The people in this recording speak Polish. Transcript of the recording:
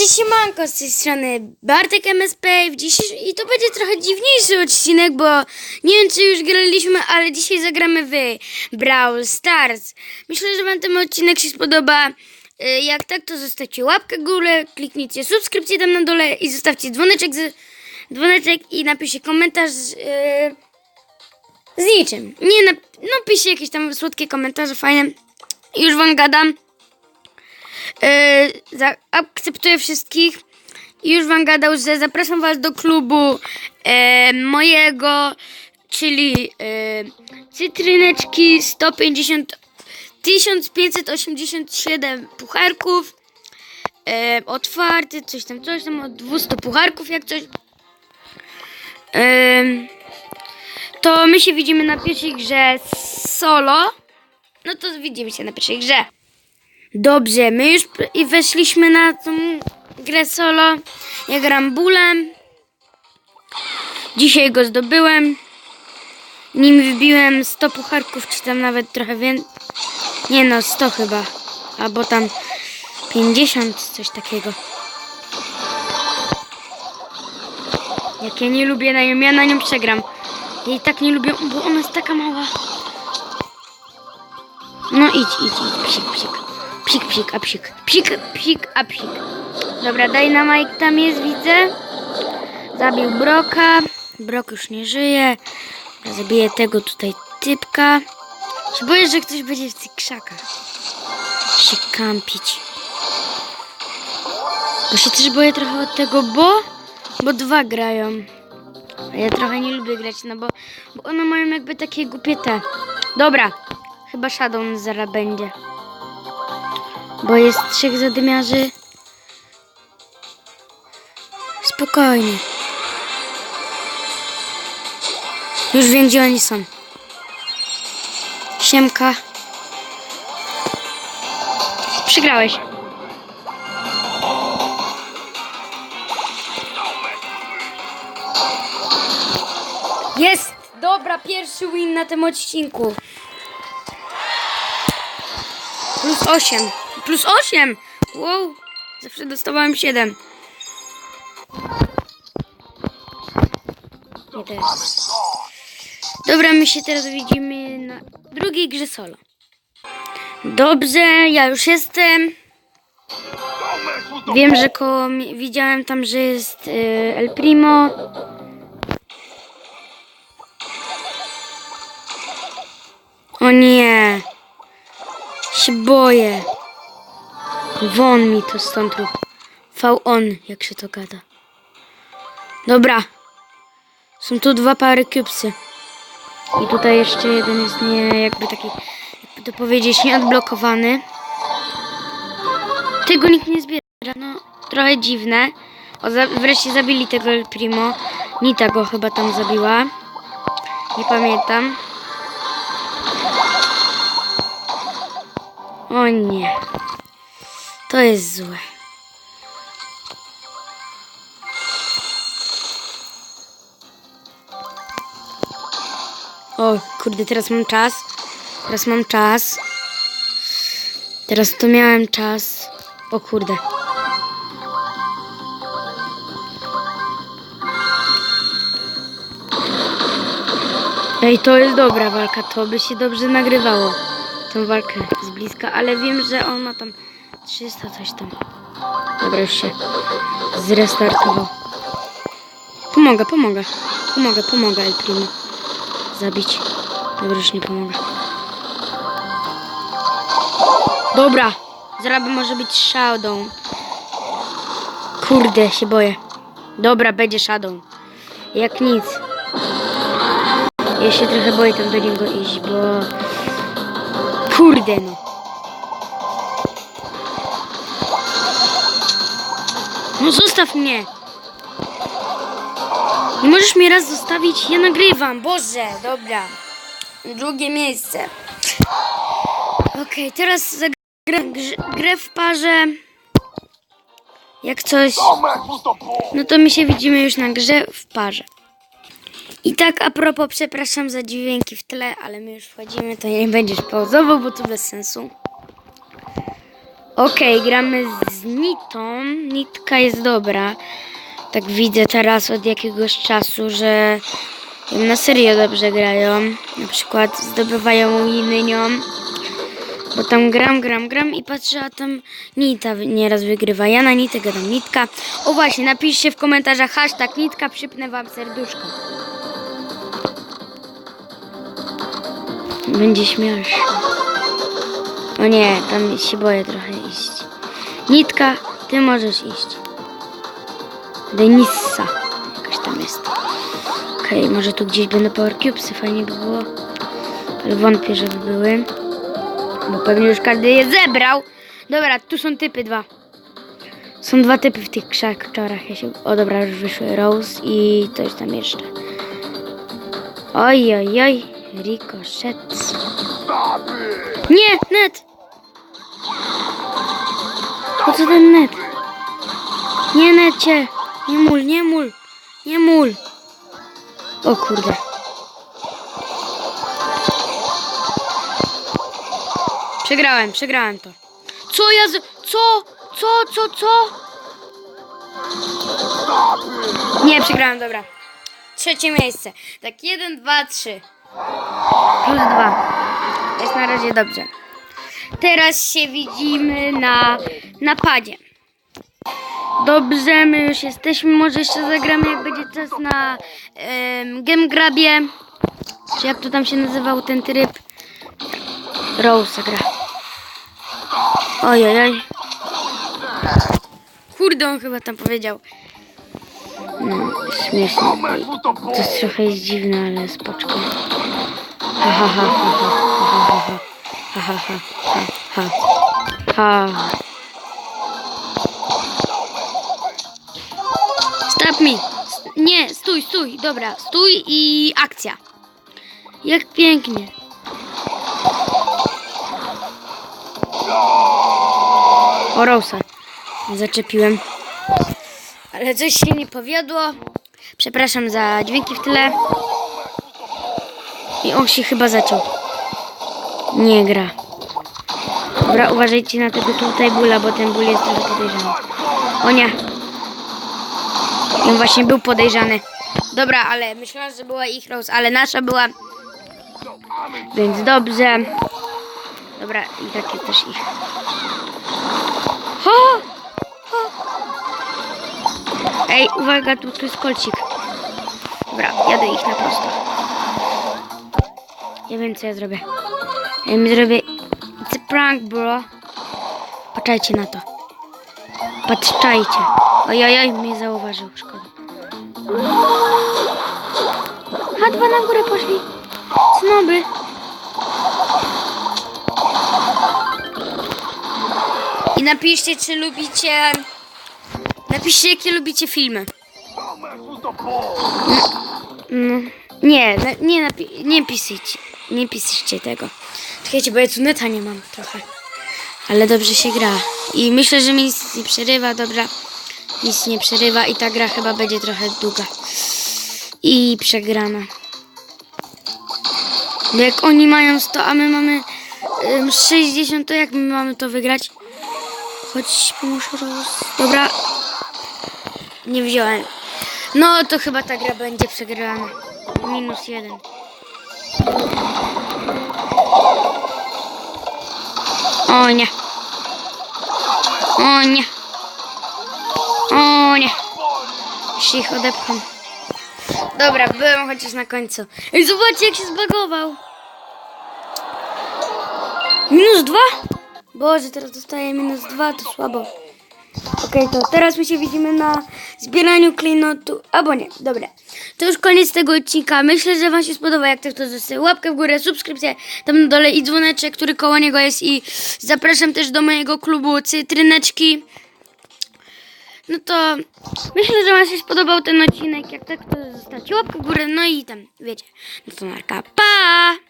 Cześć siemanko, z tej strony Bartek MSP w dzisiejszy... i to będzie trochę dziwniejszy odcinek, bo nie wiem czy już graliśmy, ale dzisiaj zagramy w Brawl Stars. Myślę, że wam ten odcinek się spodoba. Y, Jak tak, to zostawcie łapkę górę, kliknijcie subskrypcję tam na dole i zostawcie dzwoneczek, z... dzwoneczek i napiszcie komentarz z, yy, z niczym. Nie, nap... no piszcie jakieś tam słodkie komentarze, fajne. Już wam gadam. Za, akceptuję wszystkich. I już wam gadał, że zapraszam was do klubu e, mojego, czyli e, cytryneczki 150 1587 pucharków. E, otwarty, coś tam, coś tam, od 200 pucharków, jak coś. E, to my się widzimy na pierwszej grze solo. No to widzimy się na pierwszej grze. Dobrze, my już i weszliśmy na tą grę solo. Ja gram bólem. Dzisiaj go zdobyłem. Nim wybiłem 100 pucharków, czy tam nawet trochę więcej. Nie no, 100 chyba. Albo tam 50, coś takiego. Jak ja nie lubię na nią, ja na nią przegram. Ja jej tak nie lubię, bo ona jest taka mała. No idź, idź, idź, psik, psik. Psik, psik, a psik. Psik, psik, a psik. Dobra, Dynamite tam jest, widzę. Zabił Broka. Brok już nie żyje. Zabiję tego tutaj typka. Się boję, że ktoś będzie w tych krzakach. Się kampić. Bo się też boję trochę od tego, bo... Bo dwa grają. A ja trochę nie lubię grać, no bo, bo one mają jakby takie głupie te. Dobra, chyba Shadow zaraz będzie. Bo jest trzech zadymiarzy. Spokojnie. Już wiem, gdzie oni są. Siemka. Przegrałeś. Jest! Dobra, pierwszy win na tym odcinku. Plus 8. Plus 8! Wow! Zawsze dostawałem 7. Nie teraz. Dobra, my się teraz widzimy na drugiej grze solo. Dobrze, ja już jestem. Wiem, że widziałem tam, że jest y, El Primo. O nie. Się boję. Won mi to stąd. V-on, jak się to gada. Dobra. Są tu dwa pary cubesy. I tutaj jeszcze jeden jest nie, jakby taki, jakby to powiedzieć, nieodblokowany. Tego nikt nie zbiera. No, trochę dziwne. O, za, wreszcie zabili tego El Primo. Nita go chyba tam zabiła. Nie pamiętam. O nie. To jest złe. O kurde, teraz mam czas. Teraz mam czas. Teraz to miałem czas. O kurde. Ej, to jest dobra walka. To by się dobrze nagrywało. Tą walkę z bliska, ale wiem, że on ma tam 300 coś tam. Dobra, już się zrestartował. Pomogę, pomogę. Pomogę, pomogę El Primo zabić. Dobra, już nie pomogę. Dobra, zaraz może być Shadow. Kurde, się boję. Dobra, będzie Shadow. Jak nic. Ja się trochę boję tam do niego iść, bo... Kurde no. No zostaw mnie. Nie możesz mnie raz zostawić? Ja nagrywam. Boże, dobra. Drugie miejsce. Okej, teraz zagram grę w parze. Jak coś. No to my się widzimy już na grze w parze. I tak a propos, przepraszam za dźwięki w tle, ale my już wchodzimy, to nie będziesz pauzował, bo to bez sensu. Okej, gramy z z Nitą. Nitka jest dobra. Tak widzę teraz od jakiegoś czasu, że na serio dobrze grają. Na przykład zdobywają winy nią. Bo tam gram, gram, gram i patrzę, a tam Nita nieraz wygrywa. Ja na Nitę gadam. Nitka. O właśnie, napiszcie w komentarzach hashtag Nitka, przypnę wam serduszko. Będzie śmieszne. O nie, tam się boję trochę iść. Nitka, ty możesz iść. Denisa. Jakaś tam jest. Okej, może tu gdzieś będą Power Cubesy, fajnie by było. Ale wątpię, żeby były. Bo pewnie już każdy je zebrał. Dobra, tu są typy dwa. Są dwa typy w tych krzaczorach. Ja się... O dobra, już wyszły Rose i coś tam jeszcze. Oj, oj, oj. Ricochet. Nie, net! Co ten net? Nie necie! Nie mul, nie mul! Nie mul! O kurde. Przegrałem, przegrałem to. Co ja z... Co? Co, co, co? Nie, przegrałem, dobra. Trzecie miejsce. Tak, jeden, dwa, trzy. Plus dwa. Jest na razie dobrze. Teraz się widzimy na napadzie. Dobrze, my już jesteśmy. Może jeszcze zagramy, jak będzie czas na um, Game Grabie. Czy jak to tam się nazywał ten tryb? Rose gra. Oj, oj, oj. Kurde, on chyba tam powiedział. No, śmieszne. To jest trochę jest dziwne, ale spoczko. Ha, ha, ha, ha, ha, ha, ha, ha, ha, ha, ha, ha. Stop. S- Nie, stój, stój. Dobra, stój i akcja. Jak pięknie. O, Rosa. Zaczepiłem. Ale coś się nie powiodło. Przepraszam za dźwięki w tyle. I on się chyba zaciął. Nie gra. Dobra, uważajcie na tego tutaj bóla, bo ten ból jest trochę podejrzany. O nie. On właśnie był podejrzany. Dobra, ale myślałam, że była ich Rose, ale nasza była. Więc dobrze. Dobra, i takie też ich. Ho! Ho! Ej, uwaga, tu, tu jest kolcik. Dobra, jadę ich na prosto. Ja wiem, co ja zrobię. Ja mi zrobię... Prank, bro. Patrzajcie na to. Patrzajcie. Oj, oj, oj, mnie zauważył. Szkoda. A dwa na górę poszli. Snoby. I napiszcie, czy lubicie... Napiszcie, jakie lubicie filmy. No. Nie, nie, nie pisujcie. Nie piszcie tego. Czekajcie, bo ja tu neta nie mam trochę. Ale dobrze się gra. I myślę, że mi nic nie przerywa, dobra. Nic nie przerywa i ta gra chyba będzie trochę długa. I przegrana. Bo jak oni mają 100, a my mamy ym, 60, to jak my mamy to wygrać? Chodź, muszę roz... Dobra. Nie wziąłem. No to chyba ta gra będzie przegrana. Minus jeden. O nie. O nie. O nie. Jeszcze ich odepcham. Dobra, byłem chociaż na końcu. Ej, zobaczcie jak się zbagował. Minus dwa? Boże, teraz dostaję minus dwa, to słabo. Okej, to teraz my się widzimy na zbieraniu klejnotu. Albo nie, dobra. To już koniec tego odcinka. Myślę, że Wam się spodoba. Jak tak to zostaje łapkę w górę, subskrypcję tam na dole i dzwoneczek, który koło niego jest. I zapraszam też do mojego klubu Cytryneczki. No to myślę, że Wam się spodobał ten odcinek. Jak tak to zostawcie łapkę w górę. No i tam, wiecie. No to narka. Pa!